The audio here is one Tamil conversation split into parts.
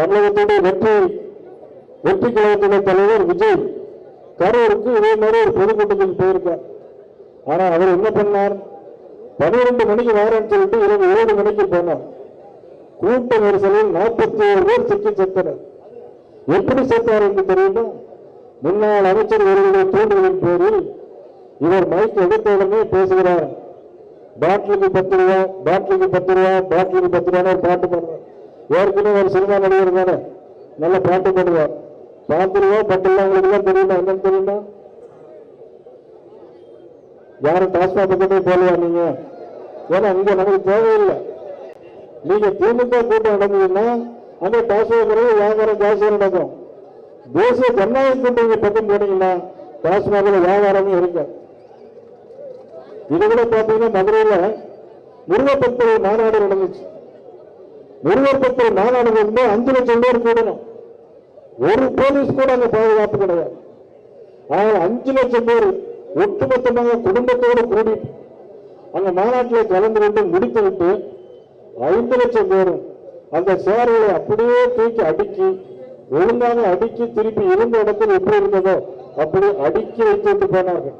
தமிழகத்துடைய வெற்றி வெற்றி கழகத்துடைய தலைவர் விஜய். கரூருக்கு இதே மாதிரி ஒரு பொதுக்கூட்டத்துக்கு போயிருக்கார். ஆனா அவர் என்ன பண்ணார்? பன்னிரண்டு மணிக்கு வரேன்னு சொல்லிட்டு இரவு ஏழு மணிக்கு போனார். கூட்ட நெரிசலில் நாற்பத்தி ஏழு பேர் சிக்கி செத்தனர். எப்படி செத்தார் என்று தெரியுமா? முன்னாள் அமைச்சர் அவர்களுடைய தூண்டுதலின் பேரில் இவர் மைக் எடுத்த உடனே பேசுகிறார். பாட்டிலுக்கு பத்து ரூபா பாட்டிலுக்கு பத்து ரூபா பாட்டிலுக்கு பத்து ரூபான்னு பாட்டு பாடுறார் ஏற்கனவே ஒரு சினிமா நடிகர் தானே நல்ல பாட்டு பாடுவார் பார்த்துருவோம் பட்டெல்லாம் உங்களுக்கு தான் தெரியுமா? என்னன்னு தெரியுமா? யாரும் டாஸ்மாக் பக்கமே போகலையா நீங்க? ஏன்னா இங்க நமக்கு தேவையில்லை. நீங்க திமுக கூட்டம் நடந்ததுன்னா அங்க டாஸ்மாக் வியாபாரம் ஜாஸ்தியாக நடக்கும். தேசிய ஜனநாயக கூட்டணி பக்கம் போனீங்கன்னா டாஸ்மாகில் வியாபாரமே இருக்கும் இது கூட பார்த்தீங்கன்னா மதுரையில் முருகப்பத்தர் மாநாடு நடந்துச்சு. முருகப்பத்தர் மாநாடு வந்து அஞ்சு லட்சம் பேர் கூடணும். ஒரு போலீஸ் கூட அங்க பாதுகாப்பு கிடையாது. ஆனால் அஞ்சு லட்சம் பேர் ஒட்டுமொத்தமாக குடும்பத்தோடு கூடி அந்த மாநாட்டில் கலந்து கொண்டு முடித்து விட்டு ஐந்து லட்சம் பேரும் அந்த சேர்களை அப்படியே தூக்கி அடுக்கி ஒழுங்காக அடுக்கி திருப்பி இருந்த இடத்தில் எப்படி இருந்ததோ அப்படி அடுக்கி வைத்து விட்டு போனார்கள்.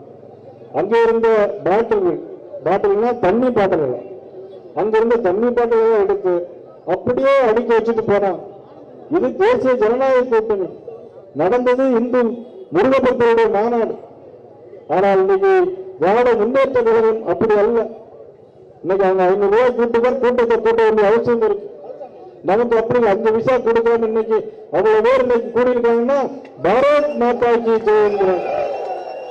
அங்கே இருந்த பாட்டில்கள் பாட்டில்னா தண்ணி பாட்டில்கள். அங்கிருந்த தண்ணி பாட்டில்களை எடுத்து அப்படியே அடுக்கி வச்சுட்டு போனான். இது தேசிய ஜனநாயக கூட்டணி. நடந்தது இந்து முருகப்பத்தருடைய மாநாடு. ஆனால் இன்னைக்கு திராவிட முன்னேற்ற கழகம் அப்படி அல்ல. இன்னைக்கு அவங்க ஐநூறு ரூபாய் கூட்டுதான் கூட்டத்தை கூட்ட வேண்டிய அவசியம் இருக்கு. நமக்கு அப்படி அஞ்சு விசா கொடுக்காம இன்னைக்கு அவ்வளவு பேர் இன்னைக்கு கூடியிருக்காங்கன்னா பாரத் மாதாஜி ஜெயங்கிறாங்க